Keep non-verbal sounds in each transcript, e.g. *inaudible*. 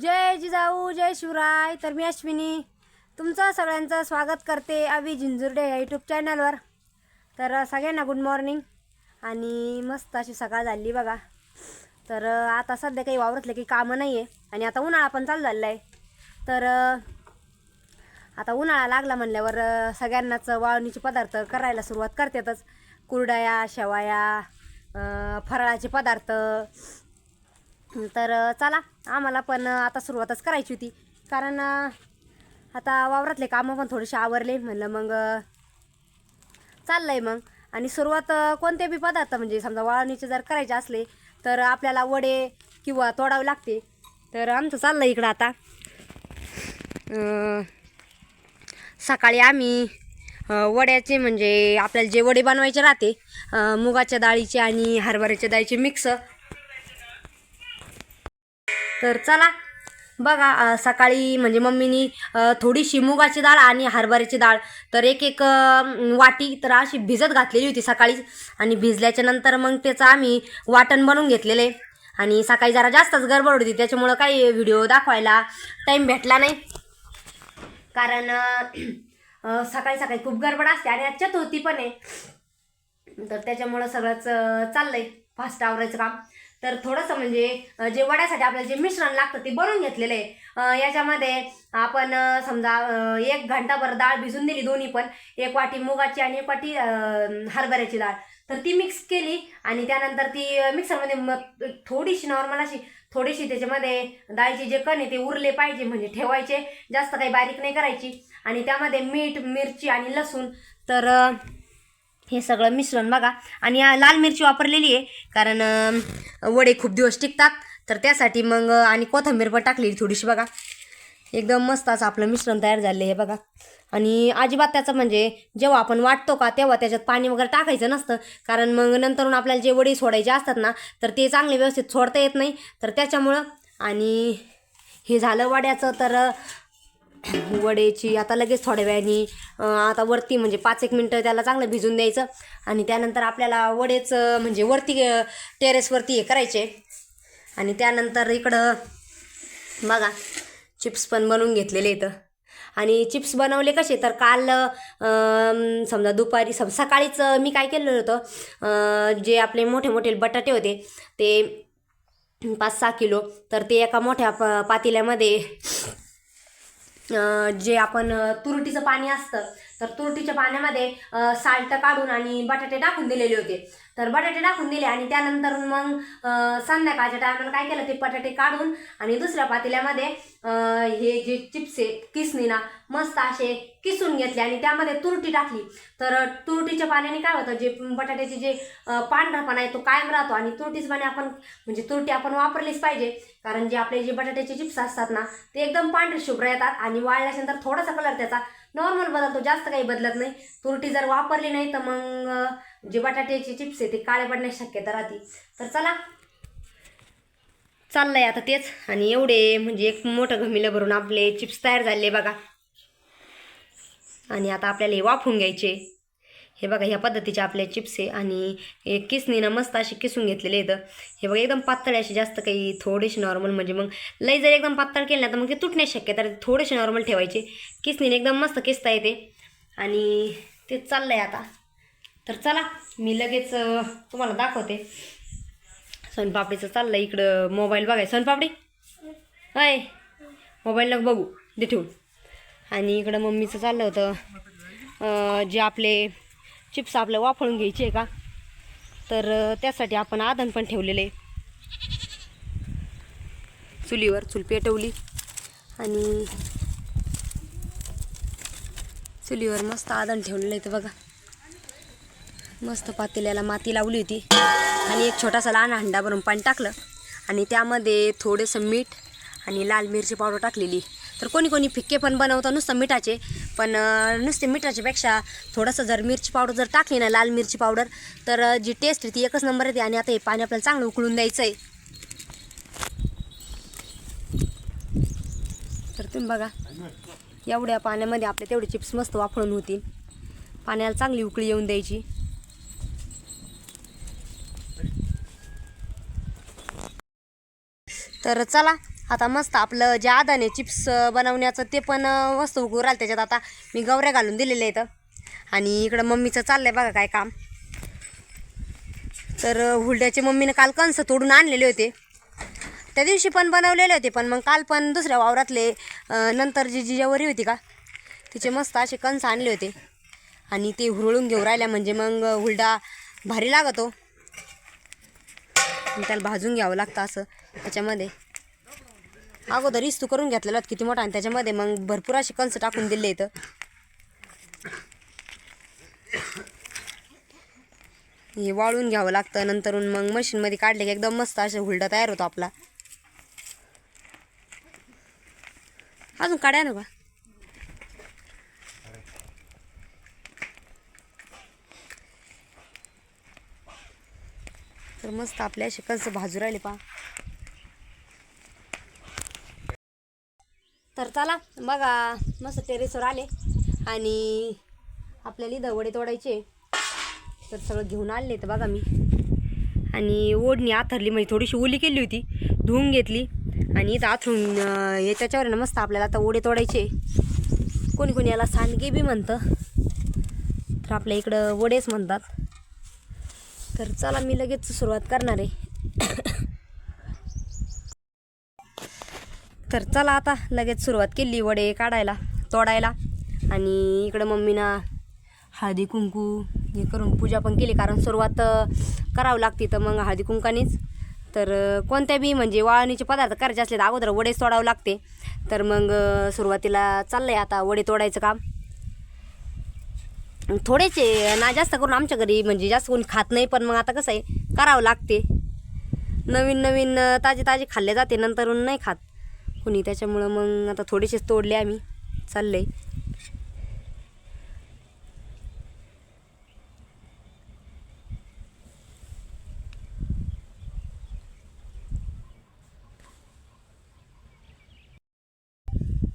जय जिजाऊ जय शिवराय. तर मी अश्विनी. तुमचं सगळ्यांचं स्वागत करते अभि झिंजुर्डे या यूट्यूब चॅनलवर तर सगळ्यांना गुड मॉर्निंग आणि मस्त अशी सकाळ झाली बघा. तर आता सध्या काही वावरतले काही कामं नाही आहे आणि आता उन्हाळा पण चालू झालेला आहे. तर आता उन्हाळा लागला म्हणल्यावर सगळ्यांनाच वाळणीचे पदार्थ करायला सुरुवात करतातच. कुरडया शेवाया फराळाचे पदार्थ तर चला आम्हाला पण आता सुरुवातच करायची होती. कारण आता वावरातले कामं पण थोडेसे आवरले. म्हणलं मग चाललं चाललंय मग. आणि सुरुवात कोणते बी पदार्थ म्हणजे समजा वाळणीचे जर करायचे असले तर आपल्याला वडे किंवा तोडावे लागते. तर आमचं चाललं इकडं आता. सकाळी आम्ही वड्याचे म्हणजे आपल्याला जे वडे बनवायचे राहते मुगाच्या डाळीचे आणि हरभऱ्याच्या डाळीचे मिक्स तर चला बघा सकाळी म्हणजे मम्मीनी थोडीशी मुगाची डाळ आणि हरभऱ्याची डाळ. तर एक एक वाटी तर अशी भिजत घातलेली होती सकाळीच. आणि भिजल्याच्या नंतर मग त्याचं आम्ही वाटण बनवून घेतलेलं आहे. आणि सकाळी जरा जास्तच गडबड होती त्याच्यामुळं काही व्हिडिओ दाखवायला टाईम भेटला नाही. कारण सकाळी सकाळी खूप गडबड असते आणि आज चतुर्थी पण आहे. तर त्याच्यामुळं सगळंच चाललंय फास्ट आवरायचं काम. तर थोडंसं म्हणजे जे वड्यासाठी आपल्याला जे मिश्रण लागतं ते बनवून घेतलेलं आहे. याच्यामध्ये आपण समजा एक घंटाभर डाळ भिजून दिली दोन्ही पण एक वाटी मुगाची आणि एक वाटी हरभऱ्याची डाळ. तर ती मिक्स केली आणि त्यानंतर ती मिक्सरमध्ये मग थोडीशी नॉर्मल अशी थोडीशी त्याच्यामध्ये डाळीचे जे कण आहे ते उरले पाहिजे म्हणजे ठेवायचे. जास्त काही बारीक नाही करायची. आणि त्यामध्ये मीठ मिरची आणि लसूण. तर हे सगळं मिश्रण बघा. आणि लाल मिरची वापरलेली आहे कारण वडे खूप दिवस टिकतात. तर त्यासाठी मग आणि कोथिंबीर पण टाकलेली थोडीशी बघा. एकदम मस्त असं आपलं मिश्रण तयार झालेलं आहे बघा. आणि अजिबात त्याचं म्हणजे जेव्हा आपण वाटतो का तेव्हा त्याच्यात पाणी वगैरे टाकायचं नसतं. कारण मग नंतरून आपल्याला जे वडे सोडायचे असतात ना तर ते चांगले व्यवस्थित सोडता येत नाही. तर त्याच्यामुळं आणि हे झालं वड्याचं. तर वडेची आता लगेच थोड्या वेळाने आता वरती म्हणजे पाच एक मिनटं त्याला चांगलं भिजून द्यायचं. आणि त्यानंतर आपल्याला वडेच म्हणजे वरती टेरेसवरती हे करायचे. आणि त्यानंतर इकडं बघा चिप्स पण बनवून घेतलेले इथं. आणि चिप्स बनवले कसे? तर काल समजा दुपारी सम सकाळीच मी काय केलेलं होतं? जे आपले मोठे मोठे बटाटे होते ते पाच सहा किलो तर ते एका मोठ्या प पातेल्यामध्ये जे आपण तुरटीचं पाणी असतं तर तुरटीच्या पाण्यामध्ये साल्ट काढून आणि बटाटे टाकून दिलेले होते. तर बटाटे टाकून दिले आणि त्यानंतर मग संध्याकाळच्या टायमाला काय केलं ते बटाटे काढून आणि दुसऱ्या पातेल्यामध्ये हे जे चिप्स आहे किसनीना मस्त असे किसून घेतले आणि त्यामध्ये तुरटी टाकली. तर तुरटीच्या पाण्याने काय होतं जे बटाट्याचे जे पांढरापणा आहे तो कायम राहतो आणि तुरटीच पाणी आपण म्हणजे तुरटी आपण वापरलीच पाहिजे. कारण जे आपले जे बटाट्याचे चिप्स असतात ना ते एकदम पांढरे शुभ्र येतात आणि वाळल्याच्यानंतर थोडासा कलर त्याचा नॉर्मल बदलतो जास्त काही बदलत नाही. तुरटी जर वापरली नाही तर मग जे बटाट्याचे चिप्स आहे ते काळे पडण्याची शक्यता राहते. तर चला. चाललंय आता तेच. आणि एवढे म्हणजे एक मोठं घमिलं भरून आपले चिप्स तयार झाले बघा. आणि आता आपल्याला हे वाफून घ्यायचे. हे बघा ह्या पद्धतीचे आपले चिप्स आहे आणि हे किसनीनं मस्त असे किसून घेतलेले आहेत. हे बघा एकदम पातळ असे जास्त काही थोडेसे नॉर्मल म्हणजे मग लई जर एकदम पातळ केलं ना तर मग ते तुटण्याची शक्य तर थोडेसे नॉर्मल ठेवायचे. किसनीने एकदम मस्त किसता येते. आणि ते चाललं आहे आता. तर चला मी लगेच तुम्हाला दाखवते. सोनपापडीचं चाललं आहे इकडं मोबाईल बघाय. सोनपापडी? होय. मोबाईल नग बघू. दे ठेवून. आणि इकडं मम्मीचं चाललं होतं. जे आपले चिप्स आपलं वाफळून घ्यायचे आहे का? तर त्यासाठी आपण आधण पण ठेवलेले आहे. चुलीवर चूल पेटवली. आणि चुलीवर मस्त आधण ठेवलेलं आहे ते बघा. मस्त पातेल्याला माती लावली होती. आणि एक छोटासा लहान हंडा भरून पाणी टाकलं. आणि त्यामध्ये थोडंसं मीठ आणि लाल मिरची पावडर टाकलेली. तर कोणी कोणी फिक्के पण बनवतं नुसतं मिठाचे. पण नुसते मिठाच्यापेक्षा थोडंसं जर मिरची पावडर जर टाकली ना लाल मिरची पावडर तर जी टेस्ट आहे ती एकच नंबर येते आणि आता हे पाणी आपल्याला चांगलं उकळून द्यायचं आहे तर तुम्ही बघा एवढ्या पाण्यामध्ये आपले तेवढे चिप्स मस्त वाफळून होतील. पाण्याला चांगली उकळी येऊन द्यायची. तर चला आता मस्त आपलं जे आदाने चिप्स बनवण्याचं ते पण वस्तू मस्त उकळू राहिलं त्याच्यात. आता मी गवऱ्या घालून दिलेले आहेत. आणि इकडं मम्मीचं चाललंय बघा काय काम. तर हुलड्याचे मम्मीनं काल कंस तोडून आणलेले होते. त्या दिवशी पण बनवलेले होते पण मग काल पण दुसऱ्या वावरातले नंतर जी जिजावरी होती का तिचे मस्त असे कंस आणले होते. आणि ते हुरळून घेऊ राहिल्या म्हणजे मग हुलडा भारी लागतो. त्याला भाजून घ्यावं लागतं असं त्याच्यामध्ये. अगोदर इस्तू करून घेतलेला होता किती मोठा आणि त्याच्यामध्ये मग भरपूर असे कंस टाकून दिले इथं. हे वाळून घ्यावं लागतं नंतरून मग मशीनमध्ये काढले की एकदम मस्त असे हुलडा तयार होतो आपला. अजून काढ्या ना बा. तर मस्त आपल्या असे कंस भाजू राहिले पा तर चला बघा मस्त टेरेसवर आले. आणि आपल्याला इथं वडे तोडायचे. तर सगळं घेऊन आले तर बघा मी. आणि ओढणी आथरली म्हणजे थोडीशी ओली केली होती धुवून घेतली. आणि इथं आथरून अं, हे त्याच्यावर आहे ना मस्त आपल्याला आता ओढे तोडायचे. कोणी कोणी याला सांडगे बी म्हणतं. तर आपल्या इकडं वडेच म्हणतात. तर चला मी लगेच सुरुवात करणार आहे. तर चला आता लगेच सुरुवात केली वडे काढायला तोडायला. आणि इकडं मम्मीनं हळदी कुंकू हे करून पूजा पण केली कारण सुरुवात करावं लागते तर मग हळदी कुंकानीच. तर कोणत्या बी म्हणजे वाळणीचे पदार्थ करायचे असले तर अगोदर वडे तोडावं लागते. तर मग सुरुवातीला चाललं आहे आता वडे तोडायचं काम. थोडेचे ना जास्त करून आमच्या घरी म्हणजे जास्त कोणी खात नाही पण मग आता कसं आहे करावं लागते. नवीन नवीन ताजे ताजे खाल्ले जाते नंतरून नाही खात. कोणी त्याच्यामुळं मग आता थोडेसेच तोडले आम्ही. चाललंय.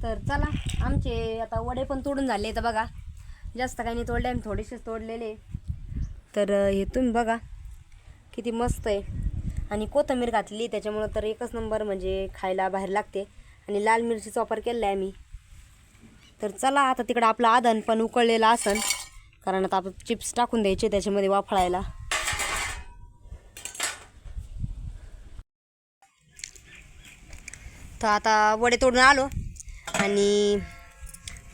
तर चला आमचे आता वडे पण तोडून झाले तर बघा. जास्त काही नाही तोडले आम्ही थोडेसेच तोडलेले. तर हे तुम्ही बघा किती मस्त आहे. आणि कोथंबीर घातली. त्याच्यामुळं तर एकच नंबर म्हणजे खायला बाहेर लागते. आणि लाल मिरचीचा वापर केला आहे मी तर चला आता तिकडं आपलं आधन पण उकळलेलं असन. कारण आता आपण चिप्स टाकून द्यायचे त्याच्यामध्ये वाफळायला. तर आता वडे तोडून आलो. आणि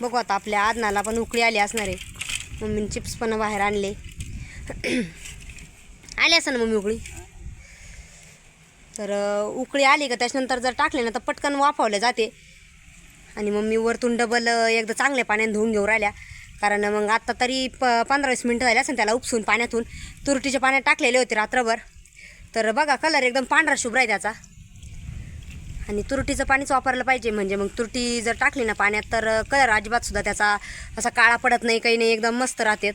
बघू आता आपल्या आदनाला पण उकळी आली असणार आहे. मम्मीने चिप्स पण बाहेर आणले. आले असं ना मम्मी उकळी? तर उकळी आली का त्याच्यानंतर जर टाकले ना तर पटकन वाफवले जाते. आणि मग मी वरतून डबल एकदा चांगल्या पाण्याने धुवून घेऊन राहिल्या. कारण मग आत्ता तरी प पंधरा वीस मिनटं झाली असेल त्याला उपसून पाण्यातून. तुरटीच्या पाण्यात टाकलेले होते रात्रभर. तर बघा कलर एकदम पांढरा शुभ्र आहे त्याचा. आणि तुरटीचं पाणीच वापरलं पाहिजे. म्हणजे मग तुरटी जर टाकली ना पाण्यात तर कलर अजिबातसुद्धा त्याचा असा काळा पडत नाही काही नाही एकदम मस्त राहतात.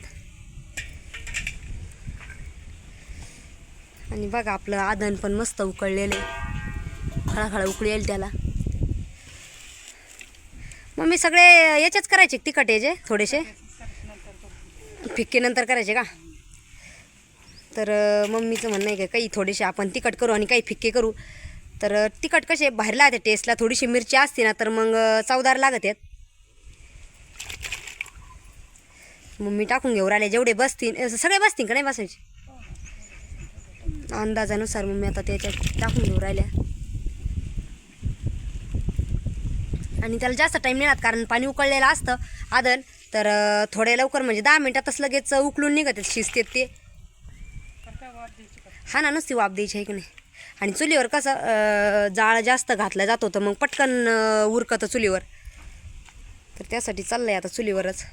आणि बघा आपलं आदन पण मस्त उकळलेलं आहे. खळाखळा उकळी येईल त्याला. मग मी सगळे याचेच करायचे तिखट याचे थोडेसे? फिक्के नंतर करायचे का? तर मम्मीचं म्हणणं आहे का काही थोडेसे आपण तिखट करू आणि काही फिक्के करू. तर तिखट कसे बाहेर लागते टेस्टला थोडीशी मिरची असते ना तर मग चवदार लागत आहेत. मम्मी टाकून घेऊ राहिले जेवढे बसतील असं सगळे बसतील का नाही बसायचे? अंदाजानुसार मग मी आता त्याच्यात टाकून घेऊ राहिल्या. आणि त्याला जास्त टाईम नाही कारण पाणी उकळलेलं असतं आदन. तर थोड्या लवकर म्हणजे दहा मिनटातच लगेच उकळून निघत शिजतात ते. हा ना नुसती वाफ द्यायची आहे की नाही? आणि चुलीवर कसं जाळ जास्त घातलं जात होतं मग पटकन उरकतं चुलीवर. तर त्यासाठी चाललं आहे आता चुलीवरच.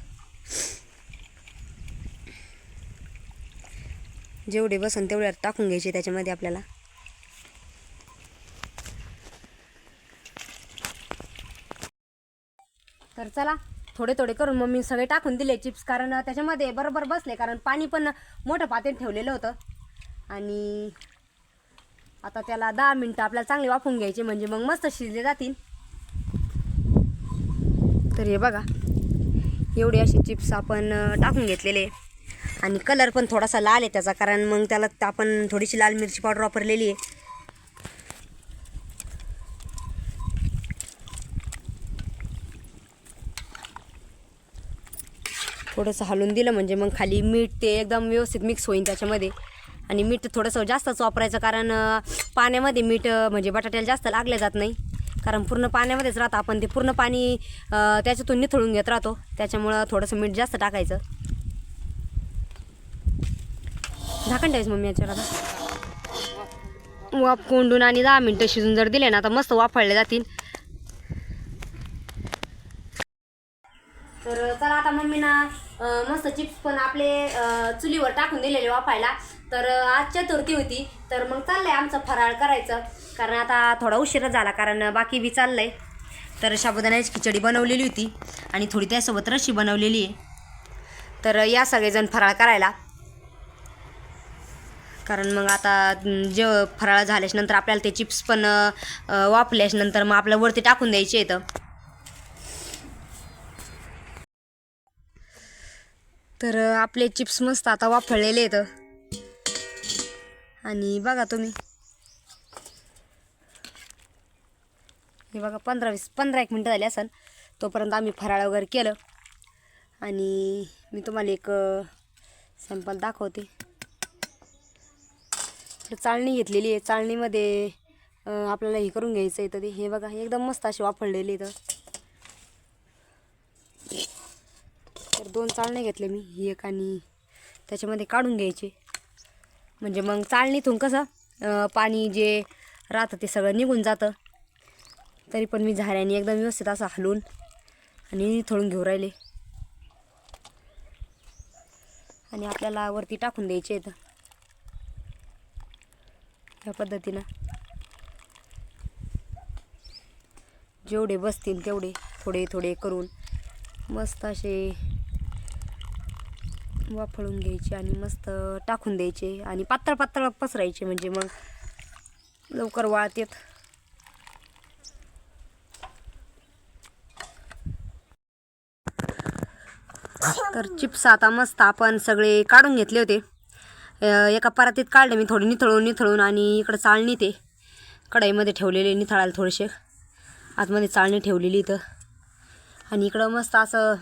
जेवढे बसन तेवढे टाकून घ्यायचे त्याच्यामध्ये आपल्याला. तर चला थोडे थोडे करून मग मी सगळे टाकून दिले चिप्स कारण त्याच्यामध्ये बरोबर बसले कारण पाणी पण मोठं पातेल ठेवलेलं होतं. आणि आता त्याला दहा मिनटं आपल्याला चांगले वापरून घ्यायचे म्हणजे मग मस्त शिजले जातील. तर हे बघा एवढे असे चिप्स आपण टाकून घेतलेले. आणि कलर पण थोडासा लाल आहे त्याचा कारण मग त्याला आपण थोडीशी लाल मिरची पावडर वापरलेली आहे. थोडंसं हलून दिलं म्हणजे मग खाली मीठ ते एकदम व्यवस्थित मिक्स होईल त्याच्यामध्ये. आणि मीठ थोडंसं जास्तच वापरायचं कारण पाण्यामध्ये मीठ म्हणजे बटाट्याला जास्त लागले जात नाही. कारण पूर्ण पाण्यामध्येच राहतं आपण ते पूर्ण पाणी त्याच्यातून निथळून घेत राहतो. त्याच्यामुळं थोडंसं मीठ जास्त टाकायचं. झाकण ठेवायचं मम्मी याच्यावर आता. वाफ कोंडून आणि दहा मिनटं शिजून जर दिले ना आता मस्त वाफळले जातील. तर चला आता मम्मीना ना मस्त चिप्स पण आपले चुलीवर टाकून दिलेले वाफायला. तर आज चतुर्थी होती. तर मग चाललंय आमचं फराळ करायचं. कारण आता थोडा उशीर झाला कारण बाकी बी चाललंय. तर शाबुदाण्याची खिचडी बनवलेली होती. आणि थोडी त्यासोबत रशी बनवलेली आहे. तर या सगळेजण फराळ करायला. कारण मग आता जे फराळ झाल्याच्यानंतर आपल्याला ते चिप्स पण अं, वापल्याच्या नंतर मग आपल्याला वरती टाकून द्यायचे आहेत तर आपले चिप्स मस्त आता वाफळलेले आहेत. आणि बघा तुम्ही. हे बघा पंधरा वीस पंधरा एक मिनटं झाली असेल तोपर्यंत आम्ही फराळ वगैरे केलं. आणि मी तुम्हाला एक सॅम्पल दाखवते. तर चाळणी घेतलेली आहे. चाळणीमध्ये आपल्याला हे करून घ्यायचं आहे. तर ते हे बघा एकदम मस्त अशी वापरलेली तर दोन चाळणे घेतले मी ही एक आणि त्याच्यामध्ये काढून घ्यायचे. म्हणजे मग चाळणीतून कसं पाणी जे राहतं ते सगळं निघून जातं. तरी पण मी झाऱ्याने एकदम व्यवस्थित असं हलवून आणि थोडून घेऊ राहिले. आणि आपल्याला वरती टाकून द्यायचे आहेत. या पद्धतीनं. जेवढे बसतील तेवढे थोडे थोडे करून मस्त असे वाफळून घ्यायचे आणि मस्त टाकून द्यायचे आणि पातळ पातळ पसरायचे म्हणजे मग लवकर वाळतेत तर चिप्स आता मस्त आपण सगळे काढून घेतले होते. एका परातीत काढले मी थोडी निथळून निथळून आणि इकडं चाळणी ते कढईमध्ये ठेवलेले निथळायला थोडेसे. आतमध्ये चाळणी ठेवलेली इथं. आणि इकडं मस्त असं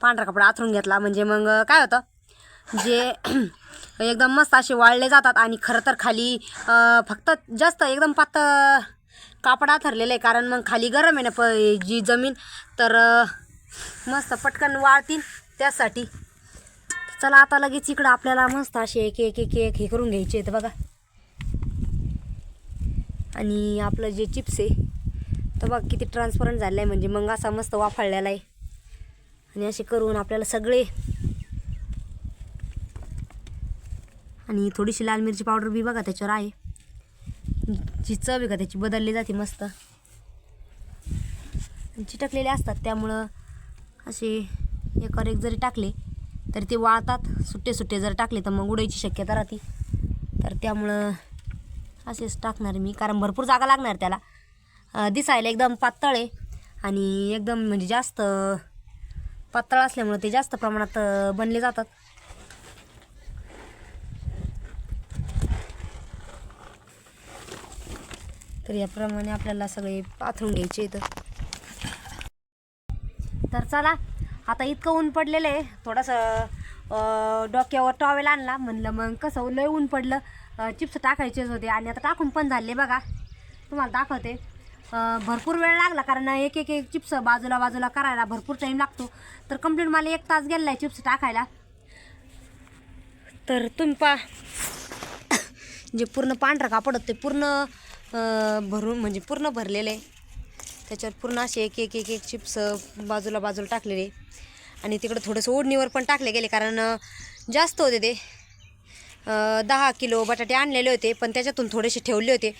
पांढरा कपडा आथरून घेतला. म्हणजे मग काय होतं? जे *clears throat* एकदम मस्त असे वाळले जातात आणि खरं तर खाली फक्त जास्त एकदम पातळ कापड आथरलेलं आहे. कारण मग खाली गरम आहे ना प जी जमीन तर मस्त पटकन वाळतील त्यासाठी. चला आता लगेच इकडं आपल्याला मस्त असे एक एक एक एक हे करून घ्यायचे आहेत बघा. आणि आपलं जे चिप्स आहे तर बघ किती ट्रान्सपरंट झालं आहे म्हणजे मग असा मस्त वाफळलेला आहे. आणि असे करून आपल्याला सगळे. आणि थोडीशी लाल मिरची पावडर बी बघा त्याच्यावर आहे. जी चव आहे का त्याची बदलली जाते मस्त. आणि चिटकलेले असतात त्यामुळं असे एकावर एक जरी टाकले तरी ते वाळतात. सुट्टे सुट्टे जर टाकले तर मग उडायची शक्यता राहते. तर त्यामुळं असेच टाकणार मी कारण भरपूर जागा लागणार त्याला. दिसायला एकदम पातळ आहे आणि एकदम म्हणजे जास्त पातळ असल्यामुळं ते जास्त प्रमाणात बनले जातात. तर याप्रमाणे आपल्याला सगळे पाथरून घ्यायचे इथं. तर चला आता इतकं ऊन पडलेलं आहे. थोडंसं डोक्यावर टॉवेल आणला. म्हणलं मग कसं लय ऊन पडलं. चिप्स टाकायचेच होते. आणि आता टाकून पण झाले बघा. तुम्हाला दाखवते. भरपूर वेळ लागला कारण एक एक एक चिप्स बाजूला बाजूला करायला भरपूर टाईम लागतो. तर कंप्लीट मला एक तास गेला आहे चिप्स टाकायला. तर तुम्ही पा जे पूर्ण पांढरं कापड होते ते पूर्ण भरून म्हणजे पूर्ण भरलेलं आहे. त्याच्यावर पूर्ण असे एक एक एक एक चिप्स बाजूला बाजूला टाकलेले. आणि तिकडं थोडंसं ओढणीवर पण टाकले गेले कारण जास्त होते ते. दहा किलो बटाटे आणलेले होते पण त्याच्यातून थोडेसे ठेवले होते.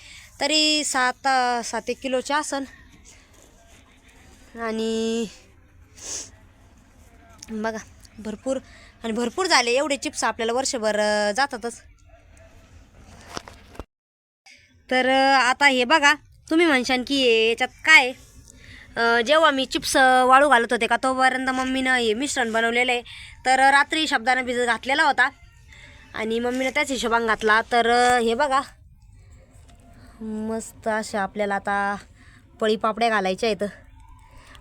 तरी सात सात एक किलोचे आसन. आणि बघा भरपूर आणि भरपूर झाले. एवढे चिप्स आपल्याला वर्षभर जातातच. तर आता हे बघा तुम्ही म्हणशान की हे याच्यात काय? जेव्हा मी चिप्स वाळू घालत होते का तोपर्यंत मम्मीनं हे मिश्रण बनवलेलं आहे. तर रात्री शब्दानं भिजत घातलेला होता. आणि मम्मीनं त्याच हिशोबानं घातला. तर हे बघा. मस्त अशा आपल्याला आता पळी पापड्या घालायच्या आहेत.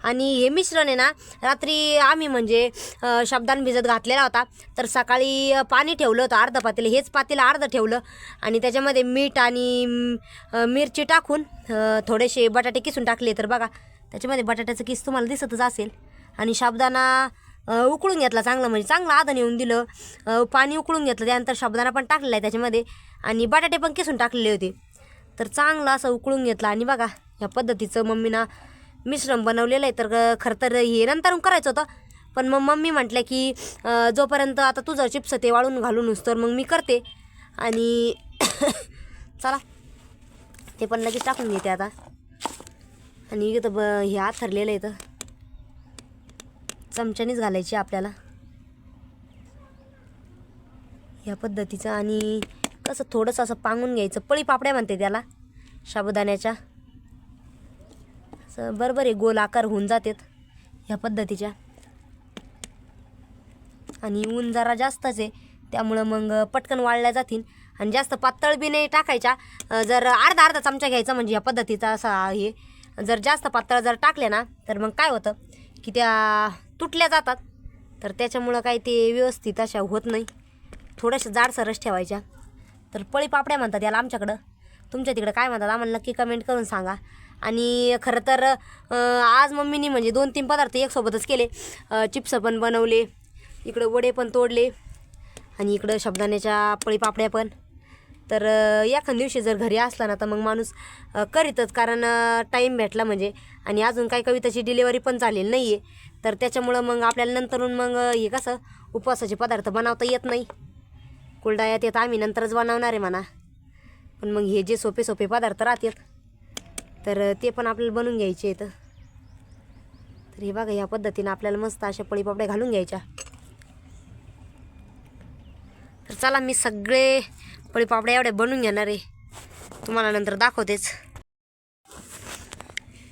आणि हे मिश्रण आहे ना रात्री आम्ही म्हणजे शब्दान भिजत घातलेला होता. तर सकाळी पाणी ठेवलं होतं अर्ध पातेलं. हेच पातेलं अर्ध ठेवलं. आणि त्याच्यामध्ये मीठ आणि मिरची टाकून थोडेसे बटाटे किसून टाकले. तर बघा त्याच्यामध्ये बटाट्याचं किस तुम्हाला दिसतच असेल. आणि शाबदाना उकळून घेतला चांगलं म्हणजे चांगलं आदन येऊन दिलं. पाणी उकळून घेतलं. त्यानंतर शाबदाना पण टाकलेला आहे त्याच्यामध्ये. आणि बटाटे पण किसून टाकलेले होते. तर चांगलं असं उकळून घेतलं. आणि बघा या पद्धतीचं मम्मीना मिश्रण बनवलेलं आहे तर खरं तर हे नंतर करायचं होतं. पण मग मम्मी म्हटलं की जोपर्यंत आता तुझं चिप्स ते वाळून घालून तर मग मी करते. आणि *coughs* चला ते पण लगेच टाकून घेते आता. आणि इथं ब हे आथरलेलं आहे इथं चमच्यानीच घालायची आपल्याला. ह्या पद्धतीचं आणि कसं थोडंसं असं पांगून घ्यायचं. पळी पापड्या म्हणते त्याला साबुदाण्याच्या. असं बरोबर आहे गोल आकार होऊन जातात ह्या पद्धतीच्या. आणि ऊन जरा जास्तच आहे त्यामुळं मग पटकन वाळल्या जातील. आणि जास्त पातळ बी नाही टाकायच्या. जर अर्धा अर्धा चमचा घ्यायचा म्हणजे ह्या पद्धतीचा असा हे जर जास्त पातळ जर टाकले ना तर मग काय होतं की त्या तुटल्या जातात. तर त्याच्यामुळं काही ते व्यवस्थित अशा होत नाही. थोड्याशा जाडसरच ठेवायच्या. तर पळी पापड्या म्हणतात याला आमच्याकडं. तुमच्या तिकडं काय म्हणतात? आम्हाला नक्की कमेंट करून सांगा. आणि खरं तर आज मम्मीनी म्हणजे दोन तीन पदार्थ एकसोबतच केले. चिप्स पण बनवले इकडं वडे पण तोडले आणि इकडं शब्दाण्याच्या पळीपापड्या पण. तर एखाद दिवशी जर घरी असला ना तर मग माणूस करीतच कारण टाईम भेटला म्हणजे. आणि अजून काही कविताची डिलेवरी पण चालेल नाही आहे तर त्याच्यामुळं मग आपल्याला नंतरून मग हे कसं उपवासाचे पदार्थ बनवता येत नाही. कुलडायात येत आम्ही नंतरच बनवणार आहे म्हणा. पण मग हे जे सोपे सोपे पदार्थ राहतात तर ते पण आपल्याला बनवून घ्यायचे आहेत. तर हे बघा या पद्धतीनं आपल्याला मस्त अशा पळीपापड्या घालून घ्यायच्या. तर चला मी सगळे पळीपापड्या एवढे बनवून घेणार आहे. तुम्हाला नंतर दाखवतेच.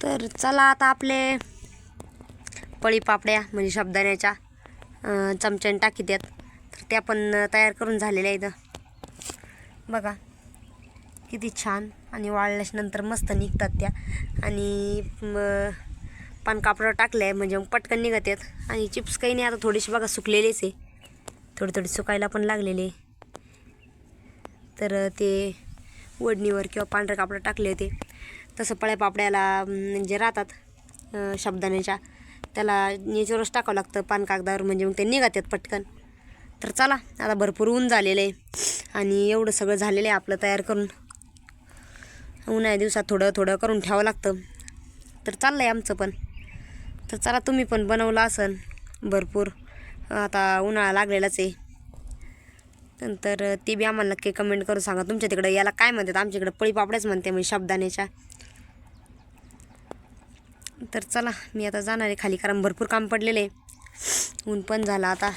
तर चला आता आपले पळीपापड्या म्हणजे शब्दाण्याच्या चमच्याने टाकी देत. तर त्या पण तयार करून झालेल्या आहेत. बघा. किती छान आणि वाळल्यानंतर मस्त निघतात त्या. आणि म, टाकलं टाकले म्हणजे मग पटकन निघतात आणि चिप्स काही नाही आता थोडीशी बघा सुकलेलेच आहे. थोडी थोडी सुकायला पण लागलेले तर ते वडणीवर किंवा पांढऱ्या कापडं टाकले होते. तसं पळ्या पापड्याला जे म्हणजे राहतात शब्दानेच्या. शब्दाण्याच्या त्याला नेचरच टाकावं लागतं पान कागदावर म्हणजे मग ते निघतात पटकन. तर चला आता भरपूर ऊन झालेलं आहे. आणि एवढं सगळं झालेलं आहे आपलं तयार करून. उन्हाळ्या दिवसात थोडं थोडं करून ठेवावं लागतं. तर चाललं आहे आमचं पण. तर चला तुम्ही पण बनवलं असन. भरपूर. आता उन्हाळा लागलेलाच आहे. नंतर ते बी आम्हाला नक्की कमेंट करून सांगा. तुमच्या तिकडं याला काय म्हणतात? आमच्याकडं पळीपापड्याच म्हणते म्हणजे शब्दानेच्या तर चला मी आता जाणार आहे खाली कारण भरपूर काम पडलेलं आहे. ऊन पण झालं आता.